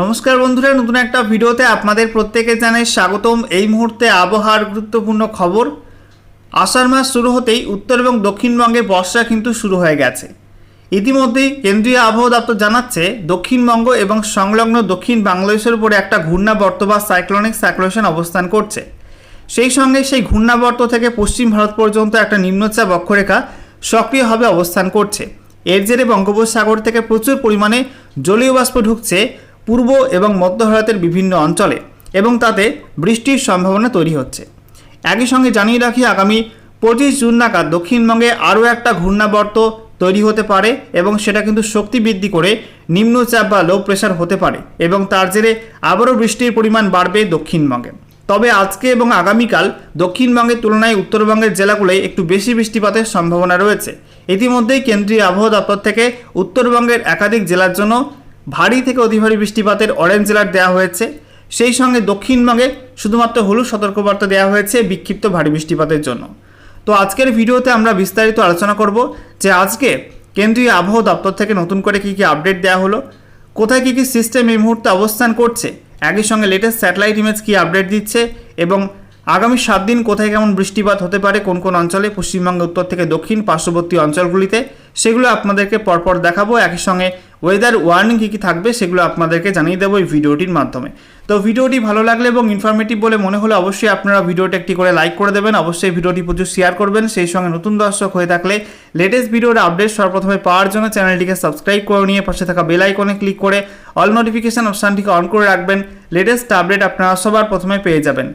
নমস্কার বন্ধুরা, নতুন একটা ভিডিওতে আপনাদের প্রত্যেকে জানাই স্বাগতম। এই মুহূর্তে আবহাওয়ার গুরুত্বপূর্ণ খবর। আষাঢ় মাস শুরু হতেই উত্তর এবং দক্ষিণবঙ্গে বর্ষা কিন্তু শুরু হয়ে গেছে। ইতিমধ্যেই কেন্দ্রীয় আবহাওয়া দপ্তর জানাচ্ছে, দক্ষিণবঙ্গ এবং সংলগ্ন দক্ষিণ বাংলাদেশের উপরে একটা ঘূর্ণাবর্ত বা সাইক্লোনিক সার্কুলেশন অবস্থান করছে। সেই সঙ্গে সেই ঘূর্ণাবর্ত থেকে পশ্চিম ভারত পর্যন্ত একটা নিম্নচাপ অক্ষরেখা সক্রিয়ভাবে অবস্থান করছে। এর জেরে বঙ্গোপসাগর থেকে প্রচুর পরিমাণে জলীয় বাষ্প ঢুকছে। পূর্ব এবং মধ্য ভারতের বিভিন্ন অঞ্চলে এবং তাতে বৃষ্টির সম্ভাবনা তৈরি হচ্ছে। একই সঙ্গে জানিয়ে রাখি, আগামী পঁচিশ জুন নাগাদ দক্ষিণবঙ্গে আরও একটা ঘূর্ণাবর্ত তৈরি হতে পারে এবং সেটা কিন্তু শক্তি বৃদ্ধি করে নিম্নচাপ বা লো প্রেশার হতে পারে এবং তার জেরে আবারও বৃষ্টির পরিমাণ বাড়বে দক্ষিণবঙ্গে। তবে আজকে এবং আগামীকাল দক্ষিণবঙ্গের তুলনায় উত্তরবঙ্গের জেলাগুলোয় একটু বেশি বৃষ্টিপাতের সম্ভাবনা রয়েছে। ইতিমধ্যেই কেন্দ্রীয় আবহাওয়া দপ্তর থেকে উত্তরবঙ্গের একাধিক জেলার জন্য ভারী থেকে অতি ভারী বৃষ্টিপাতের অরেঞ্জ অ্যালার্ট দেওয়া হয়েছে। সেই সঙ্গে দক্ষিণবঙ্গে শুধুমাত্র হলুদ সতর্কবার্তা দেওয়া হয়েছে বিক্ষিপ্ত ভারী বৃষ্টিপাতের জন্য। তো আজকের ভিডিওতে আমরা বিস্তারিত আলোচনা করব যে আজকে কেন্দ্রীয় আবহাওয়া দপ্তর থেকে নতুন করে কী কী আপডেট দেওয়া হলো, কোথায় কী কী সিস্টেম এই মুহূর্তে অবস্থান করছে, একই সঙ্গে লেটেস্ট স্যাটেলাইট ইমেজ কী আপডেট দিচ্ছে এবং আগামী সাত দিন কোথায় কেমন বৃষ্টিপাত হতে পারে, কোন কোন অঞ্চলে পশ্চিমবঙ্গ উত্তর থেকে দক্ষিণ, পার্শ্ববর্তী অঞ্চলগুলিতে, সেগুলো আপনাদেরকে পরপর দেখাবো। একই সঙ্গে ওয়েদার ওয়ার্নিং কী কী থাকবে সেগুলো আপনাদেরকে জানিয়ে দেবো এই ভিডিওটির মাধ্যমে। তো ভিডিওটি ভালো লাগলে এবং ইনফরমেটিভ বলে মনে হলে অবশ্যই আপনারা ভিডিওটি একটি করে লাইক করে দেবেন। অবশ্যই ভিডিওটি প্রচুর শেয়ার করবেন। সেই সঙ্গে নতুন দর্শক হয়ে থাকলে লেটেস্ট ভিডিওর আপডেট সর্বপ্রথমে পাওয়ার জন্য চ্যানেলটিকে সাবস্ক্রাইব করে নিয়ে পাশে থাকা বেল আইকনে ক্লিক করে অল নোটিফিকেশান অপশানটিকে অন করে রাখবেন। লেটেস্ট আপডেট আপনারা সবার প্রথমে পেয়ে যাবেন।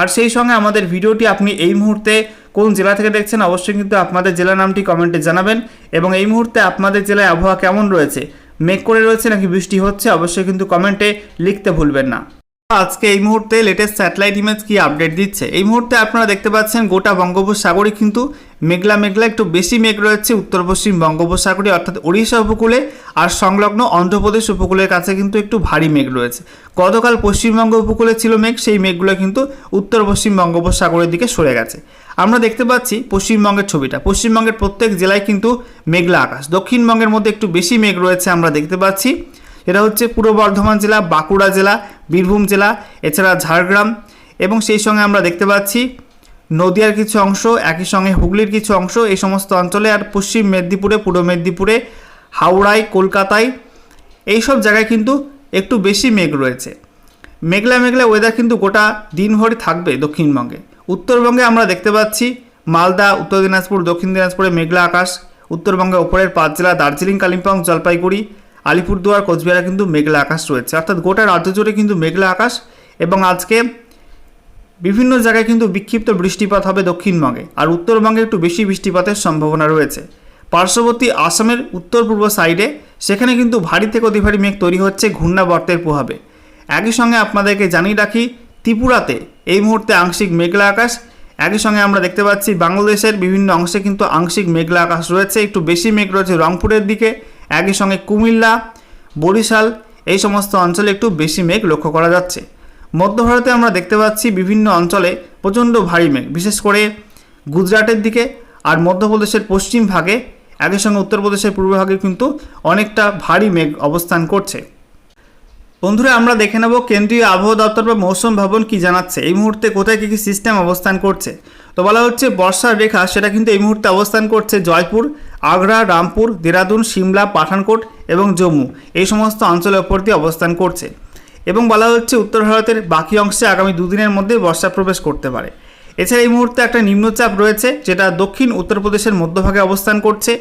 আর সেই সঙ্গে আমাদের ভিডিওটি আপনি এই মুহূর্তে কোন জেলা থেকে দেখছেন, অবশ্যই কিন্তু আপনাদের জেলা নামটি কমেন্টে জানাবেন। এবং এই মুহূর্তে আপনাদের জেলায় আবহাওয়া কেমন রয়েছে মেঘ করে রয়েছে নাকি বৃষ্টি হচ্ছে, অবশ্যই কিন্তু কমেন্টে লিখতে ভুলবেন না। আজকে এই মুহূর্তে লেটেস্ট স্যাটেলাইট ইমেজ কি আপডেট দিচ্ছে? এই মুহূর্তে আপনারা দেখতে পাচ্ছেন গোটা বঙ্গোপসাগরে কিন্তু মেঘলা মেঘলা, একটু বেশি মেঘ রয়েছে উত্তর পশ্চিম বঙ্গোপসাগরে অর্থাৎ ওড়িশা উপকূলে আর সংলগ্ন অন্ধ্রপ্রদেশ উপকূলের কাছে কিন্তু একটু ভারী মেঘ রয়েছে। গতকাল পশ্চিমবঙ্গ উপকূলে ছিল মেঘ, সেই মেঘগুলো কিন্তু উত্তর পশ্চিম বঙ্গোপসাগরের দিকে সরে গেছে। আমরা দেখতে পাচ্ছি পশ্চিমবঙ্গের ছবিটা। পশ্চিমবঙ্গের প্রত্যেক জেলায় কিন্তু মেঘলা আকাশ। দক্ষিণবঙ্গের মধ্যে একটু বেশি মেঘ রয়েছে আমরা দেখতে পাচ্ছি। এটা হচ্ছে পূর্ব বর্ধমান জেলা, বাঁকুড়া জেলা, বীরভূম জেলা, এছাড়া ঝাড়গ্রাম এবং সেই সঙ্গে আমরা দেখতে পাচ্ছি নদিয়ার কিছু অংশ, একই সঙ্গে হুগলির কিছু অংশ, এই সমস্ত অঞ্চলে আর পশ্চিম মেদিনীপুরে, পূর্ব মেদিনীপুরে, হাওড়ায়, কলকাতায় এই সব জায়গায় কিন্তু একটু বেশি মেঘ রয়েছে। মেঘলা মেঘলা ওয়েদার কিন্তু গোটা দিনভরই থাকবে দক্ষিণবঙ্গে। উত্তরবঙ্গে আমরা দেখতে পাচ্ছি মালদা, উত্তর দিনাজপুর, দক্ষিণ দিনাজপুরে মেঘলা আকাশ উত্তরবঙ্গে ওপরের পাঁচ জেলা দার্জিলিং, কালিম্পং, জলপাইগুড়ি, আলিপুরদুয়ার, কোচবিহারে কিন্তু মেঘলা আকাশ রয়েছে। অর্থাৎ গোটা রাজ্য জুড়ে কিন্তু মেঘলা আকাশ এবং আজকে বিভিন্ন জায়গায় কিন্তু বিক্ষিপ্ত বৃষ্টিপাত হবে দক্ষিণবঙ্গে। আর উত্তরবঙ্গে একটু বেশি বৃষ্টিপাতের সম্ভাবনা রয়েছে। পার্শ্ববর্তী আসামের উত্তর পূর্ব সাইডে সেখানে কিন্তু ভারী থেকে অতি ভারী মেঘ তৈরি হচ্ছে ঘূর্ণাবর্তের প্রভাবে। একই সঙ্গে আপনাদেরকে জানিয়ে রাখি, ত্রিপুরাতে এই মুহূর্তে আংশিক মেঘলা আকাশ। একই সঙ্গে আমরা দেখতে পাচ্ছি বাংলাদেশের বিভিন্ন অংশে কিন্তু আংশিক মেঘলা আকাশ রয়েছে। একটু বেশি মেঘ রয়েছে রংপুরের দিকে, একই সঙ্গে কুমিল্লা, বরিশাল, এই সমস্ত অঞ্চলে একটু বেশি মেঘ লক্ষ্য করা যাচ্ছে। মধ্য ভারতে আমরা দেখতে পাচ্ছি বিভিন্ন অঞ্চলে প্রচণ্ড ভারী মেঘ, বিশেষ করে গুজরাটের দিকে আর মধ্যপ্রদেশের পশ্চিম ভাগে। একই সঙ্গে উত্তরপ্রদেশের পূর্বভাগে কিন্তু অনেকটা ভারী মেঘ অবস্থান করছে। বন্ধুরা, আমরা দেখে নেব কেন্দ্রীয় আবহাওয়া দপ্তর বা মৌসুম ভবন কি জানাচ্ছে। এই মুহূর্তে কোথায় কী কী সিস্টেম অবস্থান করছে? তো বলা হচ্ছে, বর্ষার রেখা, সেটা কিন্তু এই মুহূর্তে অবস্থান করছে জয়পুর, আগ্রা, রামপুর, দেরাদুন, সিমলা, পাঠানকোট এবং জম্মু। এই সমস্ত অঞ্চলের ওপর দিয়ে অবস্থান করছে। এবং বলা হচ্ছে, উত্তর ভারতের বাকি অংশে আগামী দুদিনের মধ্যে বর্ষা প্রবেশ করতে পারে। এছাড়া এই মুহূর্তে একটা নিম্নচাপ রয়েছে, যেটা দক্ষিণ উত্তরপ্রদেশের মধ্যভাগে অবস্থান করছে।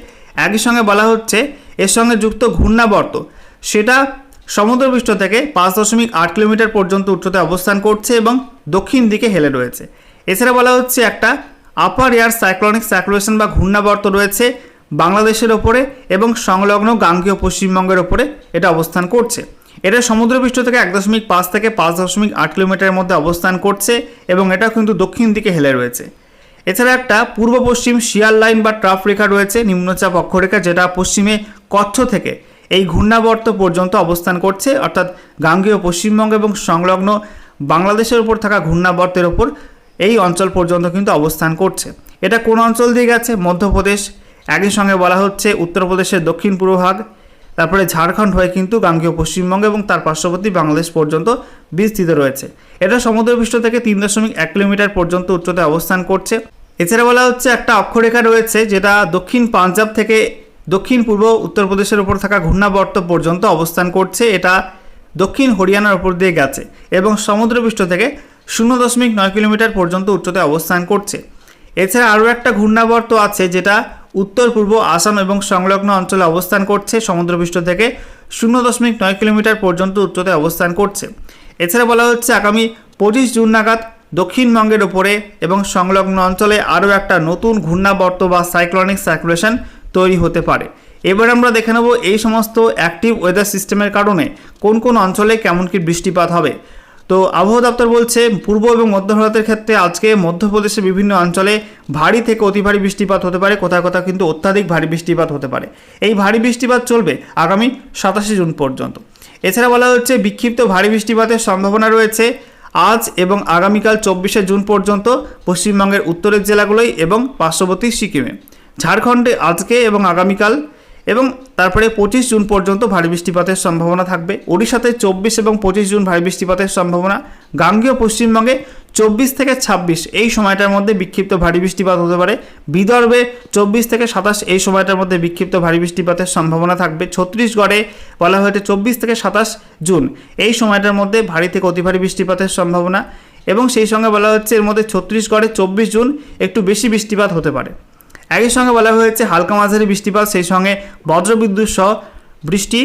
একই সঙ্গে বলা হচ্ছে, এর সঙ্গে যুক্ত ঘূর্ণাবর্ত, সেটা সমুদ্রপৃষ্ঠ থেকে পাঁচ দশমিক আট কিলোমিটার পর্যন্ত উচ্চতায় অবস্থান করছে এবং দক্ষিণ দিকে হেলে রয়েছে। এছাড়া বলা হচ্ছে একটা আপার এয়ার সাইক্লনিক সার্কুলেশন বা ঘূর্ণাবর্ত রয়েছে বাংলাদেশের ওপরে এবং সংলগ্ন গাঙ্গীয় পশ্চিমবঙ্গের ওপরে এটা অবস্থান করছে। এটা সমুদ্রপৃষ্ঠ থেকে এক দশমিক পাঁচ থেকে পাঁচ দশমিক আট কিলোমিটারের মধ্যে অবস্থান করছে এবং এটা কিন্তু দক্ষিণ দিকে হেলে রয়েছে। এছাড়া একটা পূর্ব পশ্চিম শিয়ার লাইন বা ট্রাফ রেখা রয়েছে, নিম্নচাপ অক্ষরেখা, যেটা পশ্চিমে কচ্ছ থেকে। এই ঘূর্ণাবর্ত পর্যন্ত অবস্থান করছে, অর্থাৎ গাঙ্গেয় পশ্চিমবঙ্গ এবং সংলগ্ন বাংলাদেশের উপর থাকা ঘূর্ণাবর্তের ওপর এই অঞ্চল পর্যন্ত কিন্তু অবস্থান করছে। এটা কোন অঞ্চল দিয়ে গেছে? মধ্যপ্রদেশ। একই সঙ্গে বলা হচ্ছে উত্তরপ্রদেশের দক্ষিণ পূর্ব ভাগ, তারপরে ঝাড়খণ্ড হয়ে কিন্তু গাঙ্গেয় পশ্চিমবঙ্গ এবং তার পার্শ্ববর্তী বাংলাদেশ পর্যন্ত বিস্তৃত রয়েছে। এটা সমুদ্রপৃষ্ঠ থেকে তিন দশমিক এক কিলোমিটার পর্যন্ত উচ্চতায় অবস্থান করছে। এছাড়া বলা হচ্ছে একটা অক্ষরেখা রয়েছে, যেটা দক্ষিণ পাঞ্জাব থেকে দক্ষিণ, পূর্ব উত্তরপ্রদেশের উপর থাকা ঘূর্ণাবর্ত পর্যন্ত অবস্থান করছে। এটা দক্ষিণ হরিয়ানার উপর দিয়ে গেছে এবং সমুদ্রপৃষ্ঠ থেকে শূন্য দশমিক নয় কিলোমিটার পর্যন্ত উচ্চতায় অবস্থান করছে। এছাড়া আরও একটা ঘূর্ণাবর্ত আছে যেটা উত্তর, পূর্ব, আসাম এবং সংলগ্ন অঞ্চলে অবস্থান করছে। সমুদ্রপৃষ্ঠ থেকে শূন্য দশমিক নয় কিলোমিটার পর্যন্ত উচ্চতায় অবস্থান করছে। এছাড়া বলা হচ্ছে আগামী পঁচিশ জুন নাগাদ দক্ষিণবঙ্গের ওপরে এবং সংলগ্ন অঞ্চলে আরও একটা নতুন ঘূর্ণাবর্ত বা সাইক্লনিক সার্কুলেশন তৈরি হতে পারে। এবার আমরা দেখে নেব এই সমস্ত অ্যাক্টিভ ওয়েদার সিস্টেমের কারণে কোন কোন অঞ্চলে কেমন কি বৃষ্টিপাত হবে। তো আবহাওয়া দপ্তর বলছে, পূর্ব এবং মধ্য ভারতের ক্ষেত্রে আজকে মধ্যপ্রদেশের বিভিন্ন অঞ্চলে ভারী থেকে অতি ভারী বৃষ্টিপাত হতে পারে, কোথাও কোথাও কিন্তু অত্যাধিক ভারী বৃষ্টিপাত হতে পারে। এই ভারী বৃষ্টিপাত চলবে আগামী সাতাশে জুন পর্যন্ত। এছাড়া বলা হচ্ছে, বিক্ষিপ্ত ভারী বৃষ্টিপাতের সম্ভাবনা রয়েছে আজ এবং আগামীকাল চব্বিশে জুন পর্যন্ত পশ্চিমবঙ্গের উত্তরের জেলাগুলোই এবং পার্শ্ববর্তী সিকিমে। ঝাড়খণ্ডে আজকে এবং আগামীকাল এবং তারপরে পঁচিশ জুন পর্যন্ত ভারী বৃষ্টিপাতের সম্ভাবনা থাকবে। ওড়িশাতে চব্বিশ এবং পঁচিশ জুন ভারী বৃষ্টিপাতের সম্ভাবনা। গাঙ্গেয় পশ্চিমবঙ্গে চব্বিশ থেকে ছাব্বিশ এই সময়টার মধ্যে বিক্ষিপ্ত ভারী বৃষ্টিপাত হতে পারে। বিদর্ভে চব্বিশ থেকে সাতাশ এই সময়টার মধ্যে বিক্ষিপ্ত ভারী বৃষ্টিপাতের সম্ভাবনা থাকবে। ছত্তিশগড়ে বলা হয়েছে চব্বিশ থেকে সাতাশ জুন এই সময়টার মধ্যে ভারী থেকে অতি ভারী বৃষ্টিপাতের সম্ভাবনা এবং সেই সঙ্গে বলা হচ্ছে এর মধ্যে ছত্তিশগড়ে চব্বিশ জুন একটু বেশি বৃষ্টিপাত হতে পারে। একই সঙ্গে বলা হয়েছে, হালকা মাঝারি বৃষ্টিপাত, সেই সঙ্গে বজ্রবিদ্যুৎ সহ বৃষ্টি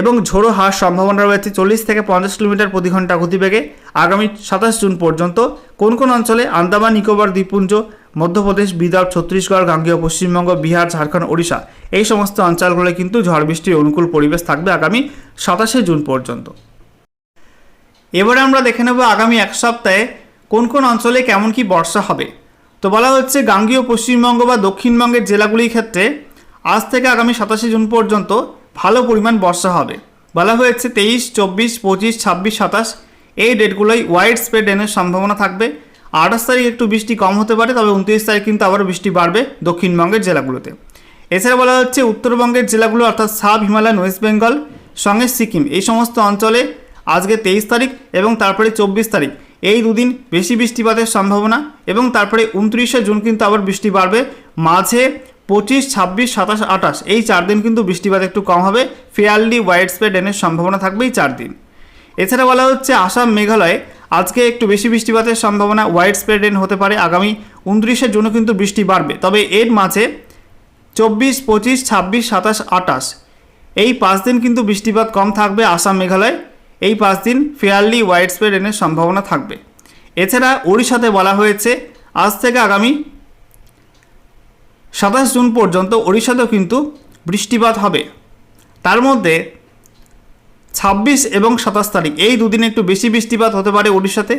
এবং ঝোড়ো হওয়ার সম্ভাবনা রয়েছে। চল্লিশ থেকে পঞ্চাশ কিলোমিটার প্রতি ঘণ্টা গতিবেগে আগামী সাতাশ জুন পর্যন্ত কোন কোন অঞ্চলে আন্দামান, নিকোবর, দ্বীপপুঞ্জ, মধ্যপ্রদেশ, বিদর্ভ, ছত্তিশগড়, গাঙ্গেয়, পশ্চিমবঙ্গ, বিহার, ঝাড়খণ্ড, ওড়িশা এই সমস্ত অঞ্চলগুলো কিন্তু ঝড় বৃষ্টির অনুকূল পরিবেশ থাকবে আগামী সাতাশে জুন পর্যন্ত। এবারে আমরা দেখে নেব আগামী এক সপ্তাহে কোন কোন অঞ্চলে কেমন কি বর্ষা হবে। তো বলা হচ্ছে গাঙ্গীয় পশ্চিমবঙ্গ বা দক্ষিণবঙ্গের জেলাগুলির ক্ষেত্রে আজ থেকে আগামী সাতাশে জুন পর্যন্ত ভালো পরিমাণ বর্ষা হবে। বলা হয়েছে তেইশ, চব্বিশ, পঁচিশ, ছাব্বিশ, সাতাশ এই ডেটগুলোই ওয়াইড স্প্রেড রেনের সম্ভাবনা থাকবে। আঠাশ তারিখ একটু বৃষ্টি কম হতে পারে, তবে উনত্রিশ তারিখ কিন্তু আবার বৃষ্টি বাড়বে দক্ষিণবঙ্গের জেলাগুলোতে। এছাড়া বলা হচ্ছে উত্তরবঙ্গের জেলাগুলো অর্থাৎ সাব হিমালয়ান, ওয়েস্ট বেঙ্গল, সঙ্গে সিকিম এই সমস্ত অঞ্চলে আজকে তেইশ তারিখ এবং তারপরে চব্বিশ তারিখ এই দুদিন বেশি বৃষ্টিপাতের সম্ভাবনা এবং তারপরে উনত্রিশে জুন কিন্তু আবার বৃষ্টি বাড়বে। মাঝে পঁচিশ, ছাব্বিশ, সাতাশ, আঠাশ, এই চার দিন কিন্তু বৃষ্টিপাত একটু কম হবে। ফেয়ারলি ওয়াইড স্প্রেড রেনের সম্ভাবনা থাকবে এই চার দিন। এছাড়া বলা হচ্ছে আসাম মেঘালয়ে আজকে একটু বেশি বৃষ্টিপাতের সম্ভাবনা ওয়াইড স্প্রেড রেন হতে পারে। আগামী উনত্রিশে জুনও কিন্তু বৃষ্টি বাড়বে। তবে এর মাঝে চব্বিশ, পঁচিশ, ছাব্বিশ, সাতাশ আটাশ এই পাঁচ দিন কিন্তু বৃষ্টিপাত কম থাকবে আসাম মেঘালয়। এই পাঁচ দিন ফেয়ারলি ওয়াইড স্প্রেড রেনের সম্ভাবনা থাকবে। এছাড়া ওড়িশাতে বলা হয়েছে, আজ থেকে আগামী সাতাশ জুন পর্যন্ত ওড়িশাতেও কিন্তু বৃষ্টিপাত হবে। তার মধ্যে ছাব্বিশ এবং সাতাশ তারিখ, এই দুদিনে একটু বেশি বৃষ্টিপাত হতে পারে ওড়িশাতে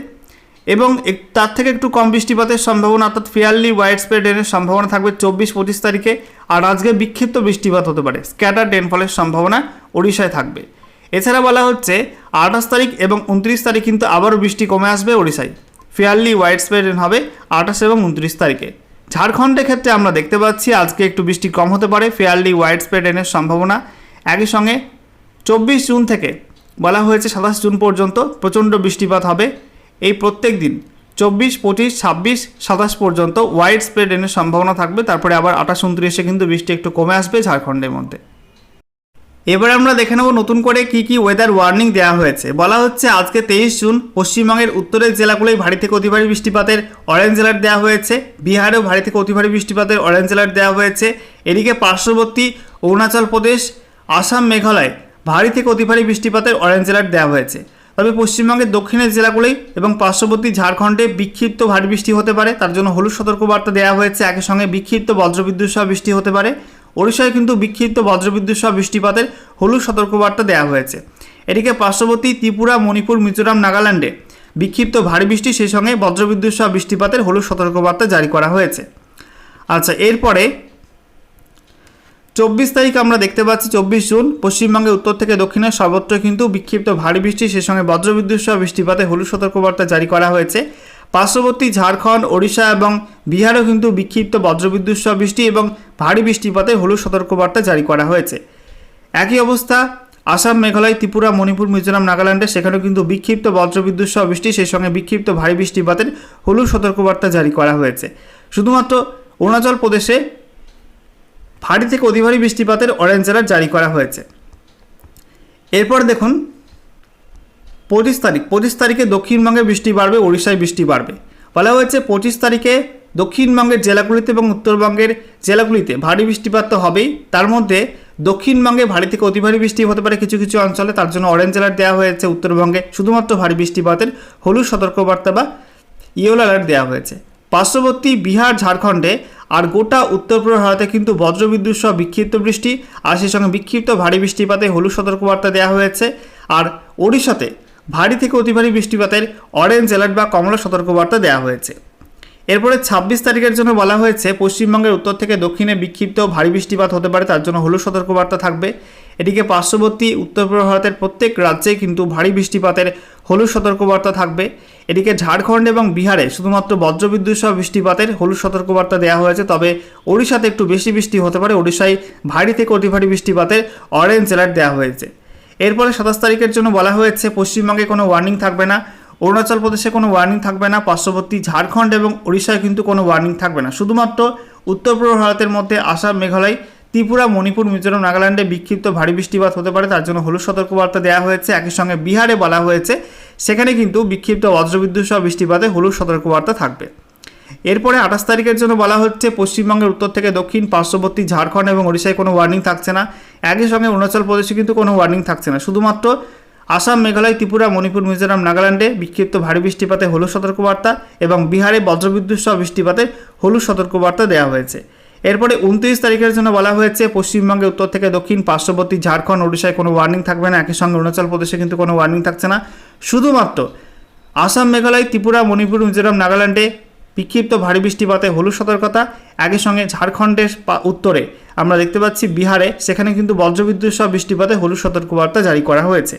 এবং তার থেকে একটু কম বৃষ্টিপাতের সম্ভাবনা, অর্থাৎ ফেয়ারলি ওয়াইড স্প্রেড রেনের সম্ভাবনা থাকবে চব্বিশ, পঁচিশ তারিখে। আর আজকে বিক্ষিপ্ত বৃষ্টিপাত হতে পারে স্ক্যাটার রেনফলের সম্ভাবনা ওড়িশায় থাকবে। এছাড়া বলা হচ্ছে, আঠাশ তারিখ এবং উনত্রিশ তারিখ কিন্তু আবারও বৃষ্টি কমে আসবে ওড়িশায়। ফেয়ারলি ওয়াইড স্প্রেড হবে আঠাশ এবং উনত্রিশ তারিখে। ঝাড়খণ্ডের ক্ষেত্রে আমরা দেখতে পাচ্ছি, আজকে একটু বৃষ্টি কম হতে পারে ফেয়ারলি ওয়াইড স্প্রেড রেনের সম্ভাবনা। একই সঙ্গে চব্বিশ জুন থেকে বলা হয়েছে, সাতাশ জুন পর্যন্ত প্রচণ্ড বৃষ্টিপাত হবে। এই প্রত্যেক দিন চব্বিশ, পঁচিশ, ছাব্বিশ, সাতাশ পর্যন্ত ওয়াইড স্প্রেড রেনের সম্ভাবনা থাকবে। তারপরে আবার আঠাশ, উনত্রিশে কিন্তু বৃষ্টি একটু কমে আসবে ঝাড়খণ্ডের মধ্যে। এবার আমরা দেখে নেব নতুন করে কি কি ওয়েদার ওয়ার্নিং দেওয়া হয়েছে। বলা হচ্ছে আজকে তেইশ জুন, পশ্চিমবঙ্গের উত্তরের জেলাগুলোই ভারী থেকে অতি ভারী বৃষ্টিপাতের অরেঞ্জ অ্যালার্ট দেওয়া হয়েছে। বিহারেও ভারী থেকে অতি ভারী বৃষ্টিপাতের অরেঞ্জ অ্যালার্ট দেওয়া হয়েছে। এদিকে পার্শ্ববর্তী অরুণাচল প্রদেশ, আসাম, মেঘালয় ভারী থেকে অতি ভারী বৃষ্টিপাতের অরেঞ্জ অ্যালার্ট দেওয়া হয়েছে। তবে পশ্চিমবঙ্গের দক্ষিণের জেলাগুলোই এবং পার্শ্ববর্তী ঝাড়খণ্ডে বিক্ষিপ্ত ভারী বৃষ্টি হতে পারে। তার জন্য হলুদ সতর্কবার্তা দেওয়া হয়েছে। একই সঙ্গে বিক্ষিপ্ত বজ্রবিদ্যুৎ সহ বৃষ্টি হতে পারে। ওড়িশায় কিন্তু বিক্ষিপ্ত বজ্রবিদ্যুৎ সহ বৃষ্টিপাতের হলুদ সতর্কবার্তা দেওয়া হয়েছে। এদিকে পার্শ্ববর্তী ত্রিপুরা, মণিপুর, মিজোরাম, নাগাল্যান্ডে বিক্ষিপ্ত ভারী বৃষ্টি সেই সঙ্গে বজ্রবিদ্যুৎ সহ বৃষ্টিপাতের হলুদ সতর্কবার্তা জারি করা হয়েছে। আচ্ছা এরপরে চব্বিশ তারিখ আমরা দেখতে পাচ্ছি চব্বিশ জুন, পশ্চিমবঙ্গের উত্তর থেকে দক্ষিণে সর্বত্র কিন্তু বিক্ষিপ্ত ভারী বৃষ্টি সেই সঙ্গে বজ্রবিদ্যুৎ সহ বৃষ্টিপাতে হলুদ সতর্কবার্তা জারি করা হয়েছে। পার্শ্ববর্তী ঝাড়খণ্ড, ওড়িশা এবং বিহারেও কিন্তু বিক্ষিপ্ত বজ্রবিদ্যুৎ সহ বৃষ্টি এবং ভারী বৃষ্টিপাতে হলুদ সতর্কবার্তা জারি করা হয়েছে। একই অবস্থা, আসাম, মেঘালয়, ত্রিপুরা, মণিপুর, মিজোরাম, নাগাল্যান্ডে সেখানেও কিন্তু বিক্ষিপ্ত বজ্রবিদ্যুৎ সহ বৃষ্টি, সেই সঙ্গে বিক্ষিপ্ত ভারী বৃষ্টিপাতের হলুদ সতর্কবার্তা জারি করা হয়েছে। শুধুমাত্র অরুণাচল প্রদেশে ভারী থেকে অতি ভারী বৃষ্টিপাতের অরেঞ্জ অ্যালার্ট জারি করা হয়েছে। এরপর দেখুন পঁচিশ তারিখ, পঁচিশ তারিখে দক্ষিণবঙ্গে বৃষ্টি বাড়বে, ওড়িশায় বৃষ্টি বাড়বে। বলা হয়েছে পঁচিশ তারিখে দক্ষিণবঙ্গের জেলাগুলিতে এবং উত্তরবঙ্গের জেলাগুলিতে ভারী বৃষ্টিপাত তো হবেই। তার মধ্যে দক্ষিণবঙ্গে ভারী থেকে অতি ভারী বৃষ্টি হতে পারে কিছু কিছু অঞ্চলে। তার জন্য অরেঞ্জ অ্যালার্ট দেওয়া হয়েছে উত্তরবঙ্গে। শুধুমাত্র ভারী বৃষ্টিপাতের হলুদ সতর্কবার্তা বা ইয়েলো অ্যালার্ট দেওয়া হয়েছে। পার্শ্ববর্তী বিহার, ঝাড়খণ্ডে আর গোটা উত্তর পূর্ব ভারতে কিন্তু বজ্রবিদ্যুৎ সহ বিক্ষিপ্ত বৃষ্টি। আর সেই সঙ্গে বিক্ষিপ্ত ভারী বৃষ্টিপাতে হলুদ সতর্কবার্তা দেওয়া হয়েছে। আর ওড়িশাতে ভারী থেকে অতি ভারী বৃষ্টিপাতের অরেঞ্জ অ্যালার্ট বা কমলা সতর্কবার্তা দেওয়া হয়েছে। এরপরে ছাব্বিশ তারিখের জন্য বলা হয়েছে, পশ্চিমবঙ্গের উত্তর থেকে দক্ষিণে বিক্ষিপ্ত ভারী বৃষ্টিপাত হতে পারে, তার জন্য হলুদ সতর্কবার্তা থাকবে। এদিকে পার্শ্ববর্তী উত্তর পূর্ব ভারতের প্রত্যেক রাজ্যে কিন্তু ভারী বৃষ্টিপাতের হলুদ সতর্কবার্তা থাকবে। এদিকে ঝাড়খণ্ড এবং বিহারে শুধুমাত্র বজ্রবিদ্যুৎ সহ বৃষ্টিপাতের হলুদ সতর্কবার্তা দেওয়া হয়েছে, তবে ওড়িশাতে একটু বেশি বৃষ্টি হতে পারে। ওড়িশায় ভারী থেকে অতি ভারী বৃষ্টিপাতের অরেঞ্জ অ্যালার্ট দেওয়া হয়েছে। এরপরে সাতাশ তারিখের জন্য বলা হয়েছে, পশ্চিমবঙ্গে কোনো ওয়ার্নিং থাকবে না, অরুণাচল প্রদেশে কোনো ওয়ার্নিং থাকবে না, পার্শ্ববর্তী ঝাড়খণ্ড এবং ওড়িশায় কিন্তু কোনো ওয়ার্নিং থাকবে না। শুধুমাত্র উত্তর পূর্ব ভারতের মধ্যে আসাম, মেঘালয়, ত্রিপুরা, মণিপুর, মিজোরাম, নাগাল্যান্ডে বিক্ষিপ্ত ভারী বৃষ্টিপাত হতে পারে। তার জন্য হলুদ সতর্কবার্তা দেওয়া হয়েছে। একই সঙ্গে বিহারে বলা হয়েছে, সেখানে কিন্তু বিক্ষিপ্ত বজ্রবিদ্যুৎ সহ বৃষ্টিপাতে হলুদ সতর্কবার্তা থাকবে। এরপরে আঠাশ তারিখের জন্য বলা হচ্ছে, পশ্চিমবঙ্গের উত্তর থেকে দক্ষিণ, পার্শ্ববর্তী ঝাড়খণ্ড এবং ওড়িশায় কোনো ওয়ার্নিং থাকছে না। একই সঙ্গে অরুণাচল প্রদেশে কিন্তু কোনো ওয়ার্নিং থাকছে না। শুধুমাত্র আসাম, মেঘালয়, ত্রিপুরা, মণিপুর, মিজোরাম, নাগাল্যান্ডে বিক্ষিপ্ত ভারী বৃষ্টিপাতে হলুদ সতর্কবার্তা এবং বিহারে বজ্রবিদ্যুৎ সহ বৃষ্টিপাতে হলুদ সতর্কবার্তা দেওয়া হয়েছে। এরপরে উনত্রিশ তারিখের জন্য বলা হয়েছে পশ্চিমবঙ্গে উত্তর থেকে দক্ষিণ, পার্শ্ববর্তী ঝাড়খণ্ড, ওড়িশায় কোনো ওয়ার্নিং থাকবে না। একই সঙ্গে অরুণাচল প্রদেশে কিন্তু কোনো ওয়ার্নিং থাকছে না। শুধুমাত্র আসাম, মেঘালয়, ত্রিপুরা, মণিপুর, মিজোরাম, নাগাল্যান্ডে বিক্ষিপ্ত ভারী বৃষ্টিপাতে হলুদ সতর্কতা, একই সঙ্গে ঝাড়খণ্ডের উত্তরে আমরা দেখতে পাচ্ছি বিহারে, সেখানে কিন্তু বজ্রবিদ্যুৎ সহ বৃষ্টিপাতে হলুদ সতর্কবার্তা জারি করা হয়েছে।